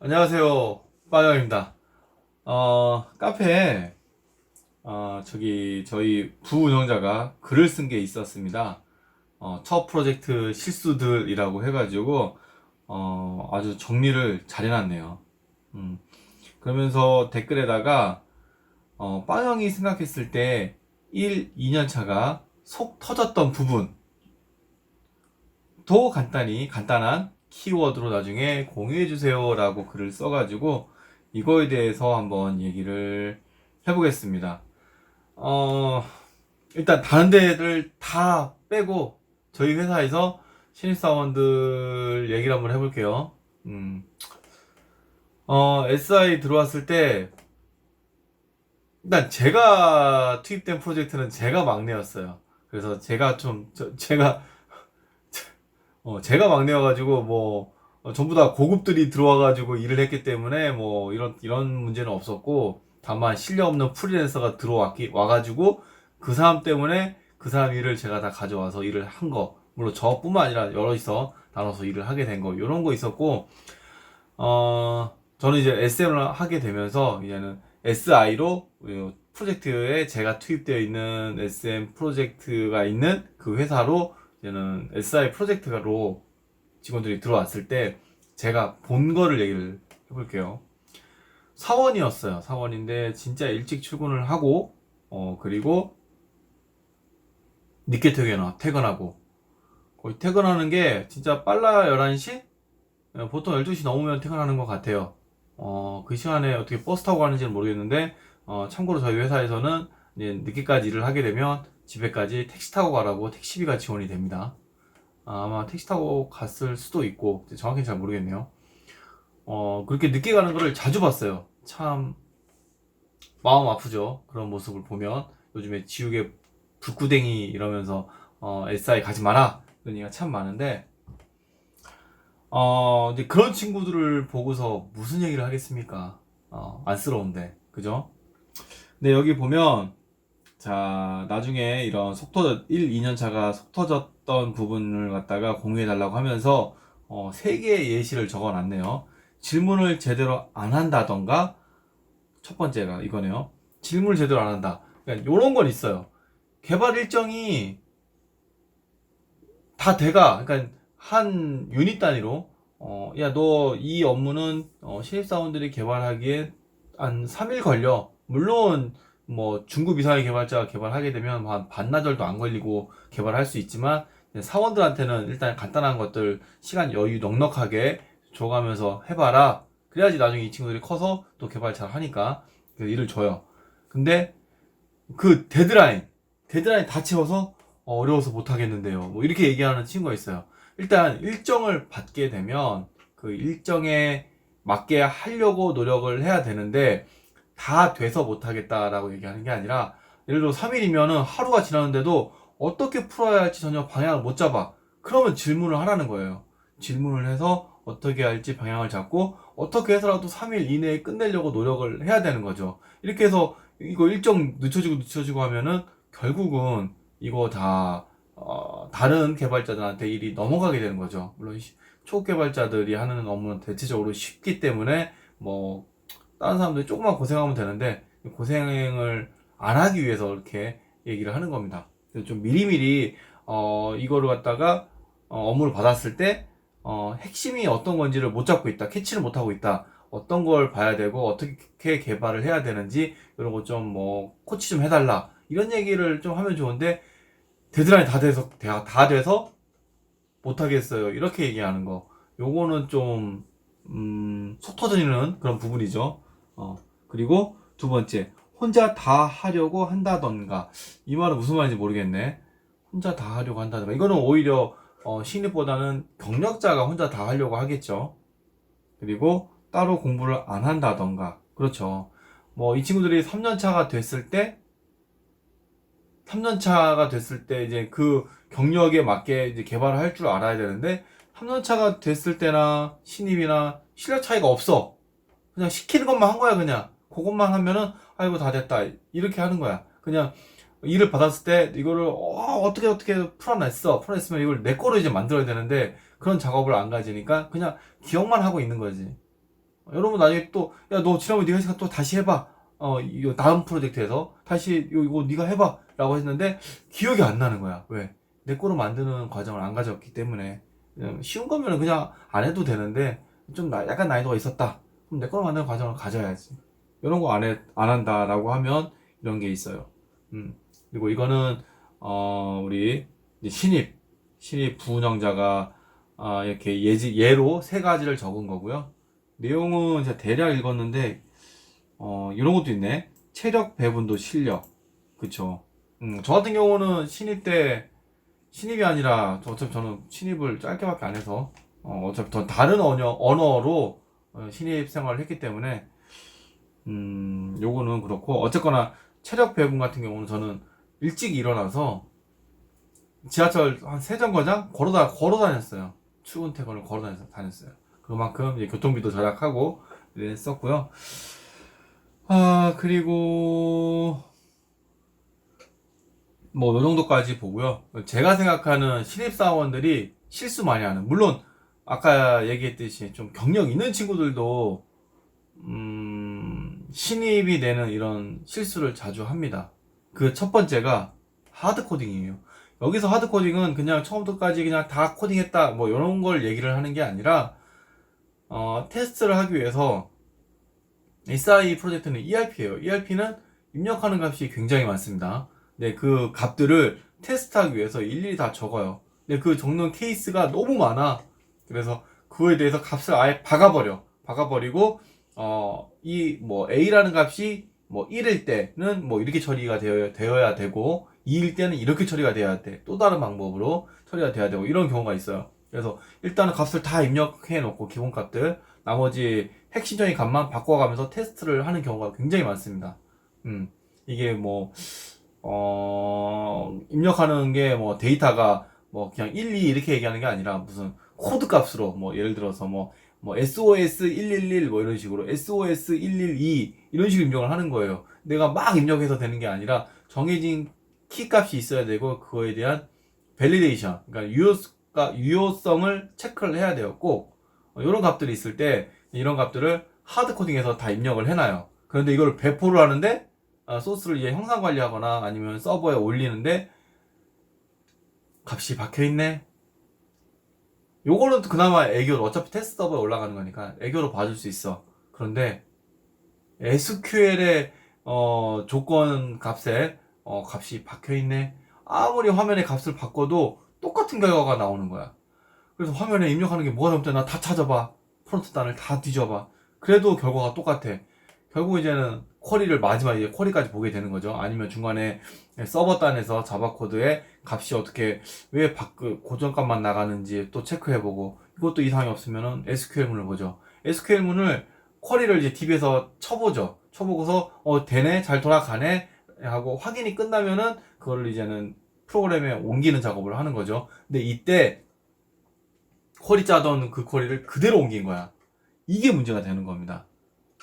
안녕하세요. 빠영입니다. 어, 카페에, 어, 저기, 저희 부 운영자가 글을 쓴 게 있었습니다. 어, 첫 프로젝트 실수들이라고 해가지고, 어, 아주 정리를 잘 해놨네요. 음, 그러면서 댓글에다가, 어, 빠영이 생각했을 때 1, 2년 차가 속 터졌던 부분, 도 간단히, 간단한 키워드로 나중에 공유해주세요 라고 글을 써가지고 이거에 대해서 한번 얘기를 해보겠습니다. 어, 일단 다른 데를 다 빼고 저희 회사에서 신입사원들 얘기를 한번 해볼게요. 음, 어, SI 들어왔을 때 일단 제가 투입된 프로젝트는 제가 막내였어요. 그래서 제가 좀, 저- 제가 어, 제가 막내여가지고, 뭐, 어, 전부 다 고급들이 들어와가지고 일을 했기 때문에, 뭐, 이런, 이런 문제는 없었고, 다만, 실력 없는 프리랜서가 들어왔기, 와가지고, 그 사람 때문에 그 사람 일을 제가 다 가져와서 일을 한 거. 물론 저뿐만 아니라 여럿이서 나눠서 일을 하게 된 거. 이런 거 있었고, 어, 저는 이제 SM을 하게 되면서, 이제는 SI로, 프로젝트에 제가 투입되어 있는 SM 프로젝트가 있는 그 회사로 이제는 SI 프로젝트로 직원들이 들어왔을 때 제가 본 거를 얘기를 해볼게요. 사원이었어요. 사원인데 진짜 일찍 출근을 하고 어 그리고 늦게 퇴근하, 퇴근하고 거의 퇴근하는 게 진짜 빨라 11시? 어, 보통 12시 넘으면 퇴근하는 것 같아요. 어, 그 시간에 어떻게 버스 타고 가는지는 모르겠는데 어, 참고로 저희 회사에서는 늦게까지 일을 하게 되면 집에까지 택시 타고 가라고 택시비가 지원이 됩니다. 아, 아마 택시 타고 갔을 수도 있고 정확히 잘 모르겠네요. 어, 그렇게 늦게 가는 거를 자주 봤어요. 참 마음 아프죠. 그런 모습을 보면 요즘에 지우개 불구댕이 이러면서 어, SI 가지 마라 이런 얘기가 참 많은데 어, 이제 그런 친구들을 보고서 무슨 얘기를 하겠습니까? 어, 안쓰러운데 그죠? 근데 여기 보면 자, 나중에 이런 속 터져, 1, 2년 차가 속 터졌던 부분을 갖다가 공유해 달라고 하면서, 어, 세 개의 예시를 적어 놨네요. 질문을 제대로 안 한다던가, 첫 번째가 이거네요. 질문을 제대로 안 한다. 그러니까 요런 건 있어요. 개발 일정이 다 돼가, 그러니까 한 유닛 단위로, 어, 야, 너 이 업무는, 어, 신입사원들이 개발하기에 한 3일 걸려. 물론, 뭐 중급 이상의 개발자가 개발하게 되면 한 반나절도 안 걸리고 개발할 수 있지만 사원들한테는 일단 간단한 것들 시간 여유 넉넉하게 줘가면서 해봐라. 그래야지 나중에 이 친구들이 커서 또 개발 잘 하니까 그 일을 줘요. 근데 그 데드라인, 데드라인 다 채워서 어, 어려워서 못 하겠는데요. 뭐 이렇게 얘기하는 친구가 있어요. 일단 일정을 받게 되면 그 일정에 맞게 하려고 노력을 해야 되는데 다 돼서 못하겠다라고 얘기하는 게 아니라 예를 들어 3일이면은 하루가 지났는데도 어떻게 풀어야 할지 전혀 방향을 못 잡아. 그러면 질문을 하라는 거예요. 질문을 해서 어떻게 할지 방향을 잡고 어떻게 해서라도 3일 이내에 끝내려고 노력을 해야 되는 거죠. 이렇게 해서 이거 일정 늦춰지고 늦춰지고 하면은 결국은 이거 다 어, 다른 개발자들한테 일이 넘어가게 되는 거죠. 물론 시- 초개발자들이 하는 업무는 대체적으로 쉽기 때문에 뭐 다른 사람들이 조금만 고생하면 되는데 고생을 안 하기 위해서 이렇게 얘기를 하는 겁니다. 좀 미리미리 어, 이거를 갖다가 어, 업무를 받았을 때 어, 핵심이 어떤 건지를 못 잡고 있다, 캐치를 못 하고 있다. 어떤 걸 봐야 되고 어떻게 개발을 해야 되는지 이런 거 좀 뭐 코치 좀 해달라 이런 얘기를 좀 하면 좋은데 데드라인 다 돼서 다, 다 돼서 못 하겠어요 이렇게 얘기하는 거 요거는 좀 음, 속 터지는 그런 부분이죠. 어, 그리고 두 번째, 혼자 다 하려고 한다던가. 이 말은 무슨 말인지 모르겠네. 혼자 다 하려고 한다던가. 이거는 오히려, 어, 신입보다는 경력자가 혼자 다 하려고 하겠죠. 그리고 따로 공부를 안 한다던가. 그렇죠. 뭐, 이 친구들이 3년차가 됐을 때, 3년차가 됐을 때 이제 그 경력에 맞게 이제 개발을 할 줄 알아야 되는데, 3년차가 됐을 때나 신입이나 실력 차이가 없어. 그냥 시키는 것만 한 거야, 그냥. 그것만 하면은, 아이고, 다 됐다. 이렇게 하는 거야. 그냥 일을 받았을 때, 이거를, 어, 떻게 어떻게 풀어냈어. 풀어냈으면 이걸 내 거로 이제 만들어야 되는데, 그런 작업을 안 가지니까, 그냥 기억만 하고 있는 거지. 여러분 나중에 또 야 너 지난번에 네가 했으니까 또 다시 해봐. 어 이거 다음 프로젝트에서 다시 이거, 이거 네가 해봐 라고 했는데 기억이 안 나는 거야. 왜? 내 거로 만드는 과정을 안 가졌기 때문에 쉬운 거면 그냥 안 해도 되는데 좀 나- 약간 난이도가 있었다. 그럼 내 거로 만드는 과정을 가져야지. 이런 거 안 해, 안 한다라고 하면 이런 게 있어요. 음. 그리고 이거는 어 우리 신입 신입 부운영자가 아, 이렇게 예지, 예로 세 가지를 적은 거고요. 내용은 제가 대략 읽었는데, 어, 이런 것도 있네. 체력 배분도 실력. 그쵸. 음, 저 같은 경우는 신입 때, 신입이 아니라, 저 어차피 저는 신입을 짧게밖에 안 해서, 어, 어차피 더 다른 언어, 언어로 어, 신입 생활을 했기 때문에, 음, 요거는 그렇고, 어쨌거나 체력 배분 같은 경우는 저는 일찍 일어나서, 지하철 한 세 정거장 걸어 다 걸어 다녔어요. 출근 퇴근을 걸어 다녔- 다녔어요. 그만큼 이제 교통비도 절약하고 했었고요. 아 그리고 뭐 요 정도까지 보고요. 제가 생각하는 신입 사원들이 실수 많이 하는 물론 아까 얘기했듯이 좀 경력 있는 친구들도 음, 신입이 내는 이런 실수를 자주 합니다. 그 첫 번째가 하드 코딩이에요. 여기서 하드 코딩은 그냥 처음부터까지 그냥 다 코딩했다 뭐 이런 걸 얘기를 하는 게 아니라 어, 테스트를 하기 위해서 SI 프로젝트는 ERP예요. ERP는 입력하는 값이 굉장히 많습니다. 네, 그 값들을 테스트하기 위해서 일일이 다 적어요. 근데 그 적는 케이스가 너무 많아. 그래서 그거에 대해서 값을 아예 박아버려. 박아버리고 어, 이 뭐 A라는 값이 뭐 1일 때는 뭐 이렇게 처리가 되어, 되어야 되고 2일 때는 이렇게 처리가 돼야 돼. 또 다른 방법으로 처리가 돼야 되고 이런 경우가 있어요. 그래서 일단은 값을 다 입력해 놓고 기본 값들 나머지 핵심적인 값만 바꿔가면서 테스트를 하는 경우가 굉장히 많습니다. 음, 이게 뭐, 어, 입력하는 게 뭐 데이터가 뭐 그냥 1, 2 이렇게 얘기하는 게 아니라 무슨 코드 값으로 뭐 예를 들어서 뭐, 뭐 SOS 111 뭐 이런 식으로 SOS 112 이런 식으로 입력을 하는 거예요. 내가 막 입력해서 되는 게 아니라 정해진 키 값이 있어야 되고 그거에 대한 밸리데이션, 그러니까 유효가 유효성을 체크를 해야. 꼭 이런 값들이 있을 때 이런 값들을 하드 코딩해서 다 입력을 해놔요. 그런데 이걸 배포를 하는데 아, 소스를 이제 형상 관리하거나 아니면 서버에 올리는데 값이 박혀 있네. 요거는 그나마 애교로 어차피 테스트 서버에 올라가는 거니까 애교로 봐줄 수 있어. 그런데 SQL의 어, 조건 값에 어, 값이 박혀 있네. 아무리 화면에 값을 바꿔도 똑같은 결과가 나오는 거야. 그래서 화면에 입력하는 게 뭐가 잘못됐나 다 찾아봐. 프론트 단을 다 뒤져봐. 그래도 결과가 똑같아. 결국 이제는 쿼리를 마지막에 쿼리까지 보게 되는 거죠. 아니면 중간에 서버 단에서 자바 코드의 값이 어떻게 왜 바꾸 고정값만 나가는지 또 체크해보고 이것도 이상이 없으면은 SQL문을 보죠. SQL문을 쿼리를 이제 DB에서 쳐보죠. 쳐보고서 어 되네 잘 돌아가네 하고 확인이 끝나면은 그거를 이제는 프로그램에 옮기는 작업을 하는 거죠. 근데 이때 쿼리 짜던 그 쿼리를 그대로 옮긴 거야. 이게 문제가 되는 겁니다.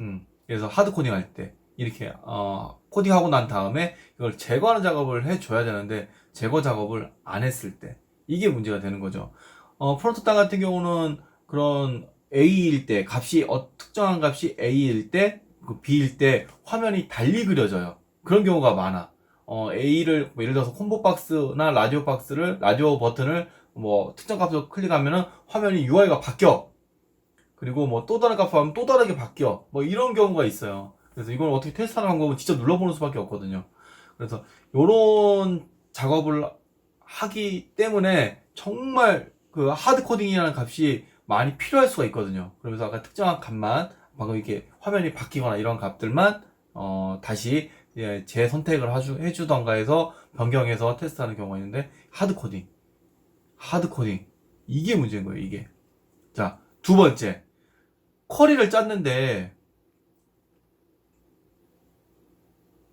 음, 그래서 하드 코딩 할 때 이렇게 어, 코딩하고 난 다음에 이걸 제거하는 작업을 해줘야 되는데 제거 작업을 안 했을 때 이게 문제가 되는 거죠. 어, 프론트 땅 같은 경우는 그런 A일 때 값이 어, 특정한 값이 A일 때 그 B일 때 화면이 달리 그려져요. 그런 경우가 많아. 어, A를 뭐 예를 들어서 콤보 박스나 라디오 박스를 라디오 버튼을 뭐 특정 값으로 클릭하면은 화면이 UI가 바뀌어. 그리고 뭐 또 다른 값을 하면 또 다르게 바뀌어. 뭐 이런 경우가 있어요. 그래서 이걸 어떻게 테스트하는 방법은 직접 눌러보는 수밖에 없거든요. 그래서 요런 작업을 하기 때문에 정말 그 하드 코딩이라는 값이 많이 필요할 수가 있거든요. 그러면서 아까 특정한 값만 방금 이렇게 화면이 바뀌거나 이런 값들만 어 다시 예, 재선택을 하주, 해주 던가 해서 변경해서 테스트하는 경우가 있는데 하드 코딩 하드 코딩 이게 문제인 거예요 이게 자 두 번째 쿼리를 짰는데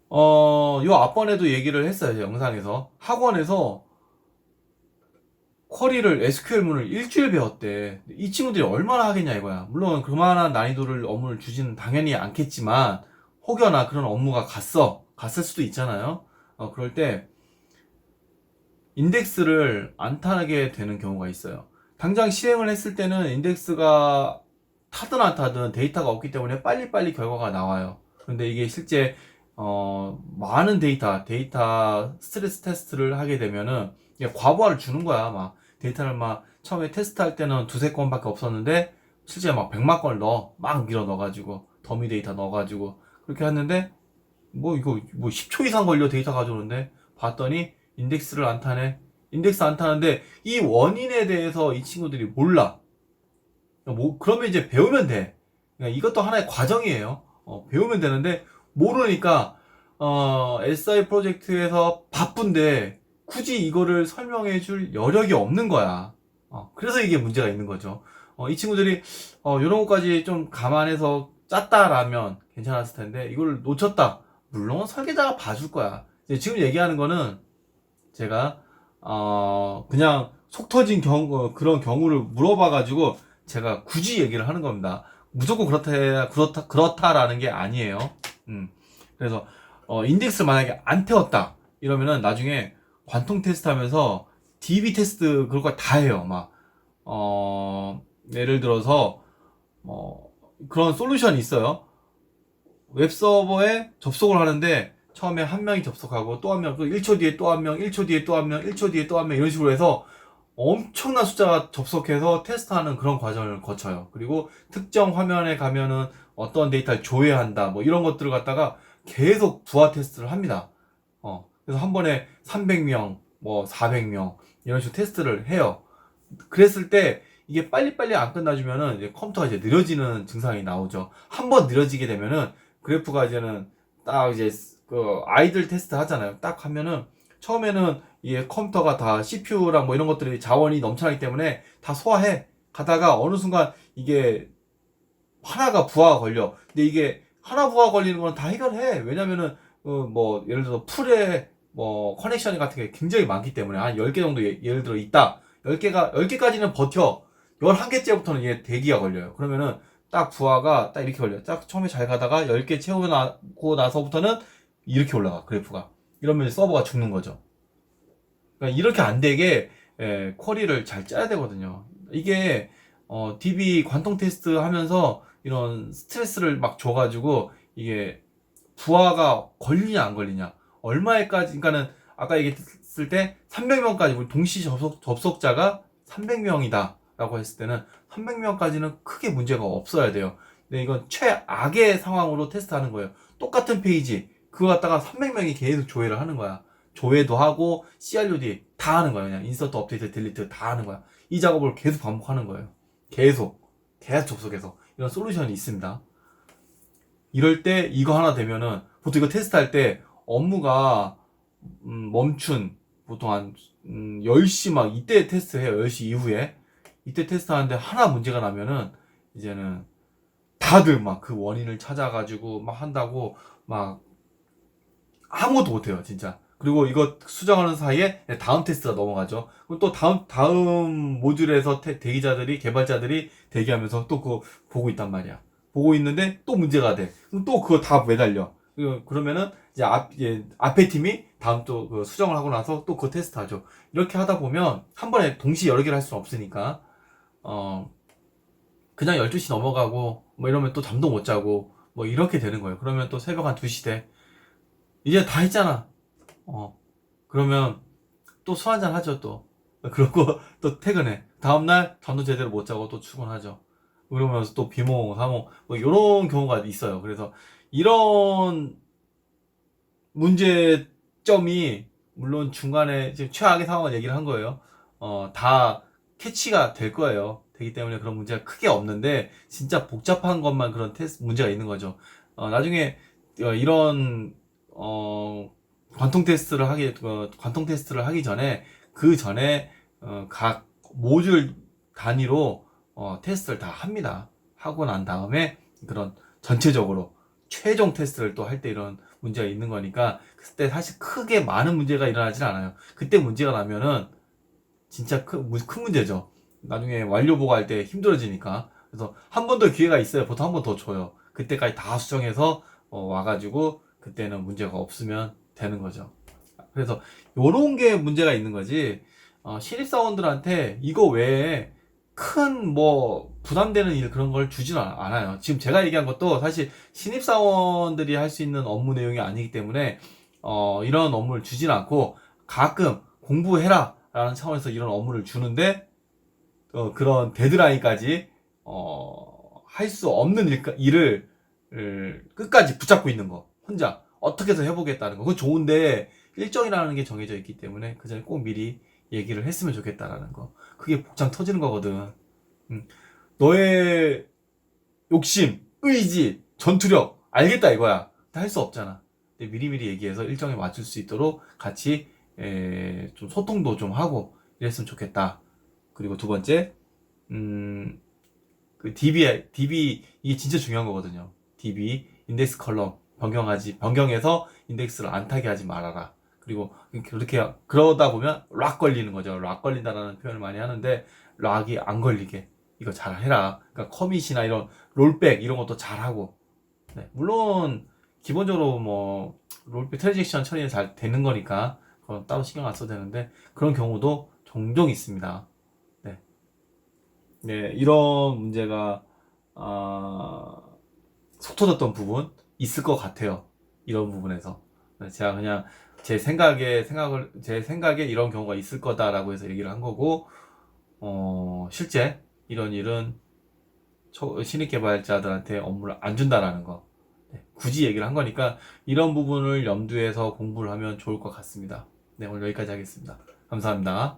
어, 요 앞번에도 얘기를 했어요, 영상에서. 학원에서 쿼리를 SQL문을 일주일 배웠대. 이 친구들이 얼마나 하겠냐 이거야. 물론 그만한 난이도를 업무를 주지는 당연히 않겠지만 혹여나 그런 업무가 갔어. 갔을 수도 있잖아요. 어, 그럴 때 인덱스를 안 타게 되는 경우가 있어요. 당장 실행을 했을 때는 인덱스가 타든 안 타든 데이터가 없기 때문에 빨리빨리 결과가 나와요. 근데 이게 실제 어, 많은 데이터, 데이터 스트레스 테스트를 하게 되면은 과부하를 주는 거야. 막 데이터를 막 처음에 테스트할 때는 두세 건밖에 없었는데 실제 막 100만 건을 넣어. 막 밀어 넣어가지고 더미 데이터 넣어가지고 그렇게 했는데 뭐 이거 뭐 10초 이상 걸려 데이터 가져오는데 봤더니 인덱스를 안 타네. 인덱스 안 타는데 이 원인에 대해서 이 친구들이 몰라. 뭐 그러면 이제 배우면 돼. 그러니까 이것도 하나의 과정이에요. 어, 배우면 되는데 모르니까 어, SI 프로젝트에서 바쁜데 굳이 이거를 설명해 줄 여력이 없는 거야. 어, 그래서 이게 문제가 있는 거죠. 어, 이 친구들이 어, 이런 것까지 좀 감안해서 짰다라면 괜찮았을 텐데 이걸 놓쳤다. 물론 설계자가 봐줄 거야. 지금 얘기하는 거는 제가 어, 그냥 속 터진 경, 어, 그런 경우를 물어봐가지고 제가 굳이 얘기를 하는 겁니다. 무조건 그렇다, 그렇다, 그렇다라는 게 아니에요. 음. 그래서, 어, 인덱스 만약에 안 태웠다. 이러면은 나중에 관통 테스트 하면서 DB 테스트 그런 거다 해요. 막, 어, 예를 들어서, 뭐, 그런 솔루션이 있어요. 웹 서버에 접속을 하는데 처음에 한 명이 접속하고 또 한 명, 그 1초 뒤에 또 한 명, 1초 뒤에 또 한 명, 1초 뒤에 또 한 명 이런 식으로 해서 엄청난 숫자가 접속해서 테스트하는 그런 과정을 거쳐요. 그리고 특정 화면에 가면은 어떤 데이터를 조회한다, 뭐 이런 것들을 갖다가 계속 부하 테스트를 합니다. 어, 그래서 한 번에 300명, 뭐 400명 이런 식으로 테스트를 해요. 그랬을 때 이게 빨리빨리 안 끝나주면은 이제 컴퓨터가 이제 느려지는 증상이 나오죠. 한 번 느려지게 되면은 그래프가 이제는 딱 이제 그 아이들 테스트 하잖아요. 딱 하면은 처음에는 이게 컴퓨터가 다 CPU랑 뭐 이런 것들이 자원이 넘쳐나기 때문에 다 소화해. 가다가 어느 순간 이게 하나가 부하가 걸려. 근데 이게 하나 부하 걸리는 건 다 해결해. 왜냐면은 어, 뭐 예를 들어서 풀에 뭐 커넥션 같은 게 굉장히 많기 때문에 한 10개 정도 예, 예를 들어 있다. 10개가 10개까지는 버텨. 11개째부터는 이게 대기가 걸려요. 그러면은 딱 부하가 딱 이렇게 걸려. 딱 처음에 잘 가다가 10개 채우고 나서부터는 이렇게 올라가. 그래프가. 이러면 서버가 죽는 거죠. 그러니까 이렇게 안 되게 예, 쿼리를 잘 짜야 되거든요. 이게 어, DB 관통 테스트 하면서 이런 스트레스를 막 줘가지고 이게 부하가 걸리냐 안 걸리냐. 얼마에까지 그러니까는 아까 얘기했을 때 300명까지 우리 동시 접속, 접속자가 300명이다 라고 했을 때는 300명까지는 크게 문제가 없어야 돼요. 근데 이건 최악의 상황으로 테스트하는 거예요. 똑같은 페이지. 그거 갖다가 300명이 계속 조회를 하는 거야 조회도 하고 CRUD 다 하는 거야 그냥 인서트 업데이트 딜리트 다 하는 거야. 이 작업을 계속 반복하는 거예요. 계속 계속 접속해서 이런 솔루션이 있습니다. 이럴 때 이거 하나 되면은 보통 이거 테스트할 때 업무가 음, 멈춘 보통 한 음, 10시 막 이때 테스트해요. 10시 이후에. 이때 테스트하는데 하나 문제가 나면은 이제는 다들 막 그 원인을 찾아가지고 막 한다고 막 아무것도 못해요 진짜 그리고 이거 수정하는 사이에 다음 테스트가 넘어가죠 그럼 또 다음 다음 모듈에서 태- 대기자들이 개발자들이 대기하면서 또 그거 보고 있단 말이야 보고 있는데 또 문제가 돼. 그럼 또 그거 다 매달려. 그- 그러면은 이제 앞, 이제 앞에 팀이 다음 또 그 수정을 하고 나서 또 그거 테스트 하죠. 이렇게 하다 보면 한 번에 동시에 여러 개를 할 수는 없으니까, 어, 그냥 12시 넘어가고, 뭐 이러면 또 잠도 못 자고, 뭐 이렇게 되는 거예요. 그러면 또 새벽 한 2시 돼. 이제 다 했잖아. 어. 그러면 또 술 한잔 하죠, 또. 그러고 또 퇴근해. 다음날 잠도 제대로 못 자고 또 출근하죠. 그러면서 또 비몽, 사몽, 뭐, 이런 경우가 있어요. 그래서, 이런 문제점이, 물론 중간에, 지금 최악의 상황을 얘기를 한 거예요. 어, 다 캐치가 될 거예요. 되기 때문에 그런 문제가 크게 없는데, 진짜 복잡한 것만 그런 테스트, 문제가 있는 거죠. 어, 나중에, 어, 이런, 어, 관통 테스트를 하기, 어, 관통 테스트를 하기 전에, 그 전에, 어, 각 모듈 단위로 어, 테스트를 다 합니다. 하고 난 다음에 그런 전체적으로 최종 테스트를 또 할 때 이런 문제가 있는 거니까 그때 사실 크게 많은 문제가 일어나진 않아요. 그때 문제가 나면은 진짜 큰, 무- 큰 문제죠. 나중에 완료 보고할 때 힘들어지니까. 그래서 한 번 더 기회가 있어요. 보통 한 번 더 줘요. 그때까지 다 수정해서 어, 와가지고 그때는 문제가 없으면 되는 거죠. 그래서 요런 게 문제가 있는 거지. 어, 신입사원들한테 이거 외에 큰 뭐 부담되는 일 그런 걸 주진 않- 않아요. 지금 제가 얘기한 것도 사실 신입사원들이 할 수 있는 업무 내용이 아니기 때문에 어, 이런 업무를 주진 않고 가끔 공부해라 라는 차원에서 이런 업무를 주는데 어, 그런 데드라인까지 어, 할 수 없는 일, 일을 을 끝까지 붙잡고 있는 거 혼자 어떻게 해서 해보겠다는 거. 그건 좋은데 일정이라는 게 정해져 있기 때문에 그 전에 꼭 미리 얘기를 했으면 좋겠다라는 거. 그게 복장 터지는 거거든. 음. 너의 욕심 의지 전투력 알겠다 이거야. 할 수 없잖아. 근데 미리미리 얘기해서 일정에 맞출 수 있도록 같이 에, 좀 소통도 좀 하고 이랬으면 좋겠다. 그리고 두 번째 음, 그 DB, DB, 이게 진짜 중요한 거거든요. DB, 인덱스 컬럼, 변경하지, 변경해서 인덱스를 안 타게 하지 말아라. 그리고 그렇게, 그러다 보면 락 걸리는 거죠. 락 걸린다라는 표현을 많이 하는데, 락이 안 걸리게. 이거 잘 해라. 그러니까 커밋이나 이런 롤백, 이런 것도 잘 하고. 네, 물론, 기본적으로 뭐, 롤백 트랜잭션 처리는 잘 되는 거니까, 그건 따로 신경 안 써도 되는데, 그런 경우도 종종 있습니다. 네, 이런 문제가 아, 속 터졌던 부분 있을 것 같아요. 이런 부분에서 네, 제가 그냥 제 생각에 생각을 제 생각에 이런 경우가 있을 거다라고 해서 얘기를 한 거고 어, 실제 이런 일은 초- 신입 개발자들한테 업무를 안 준다라는 거 네, 굳이 얘기를 한 거니까 이런 부분을 염두에서 공부를 하면 좋을 것 같습니다. 네, 오늘 여기까지 하겠습니다. 감사합니다.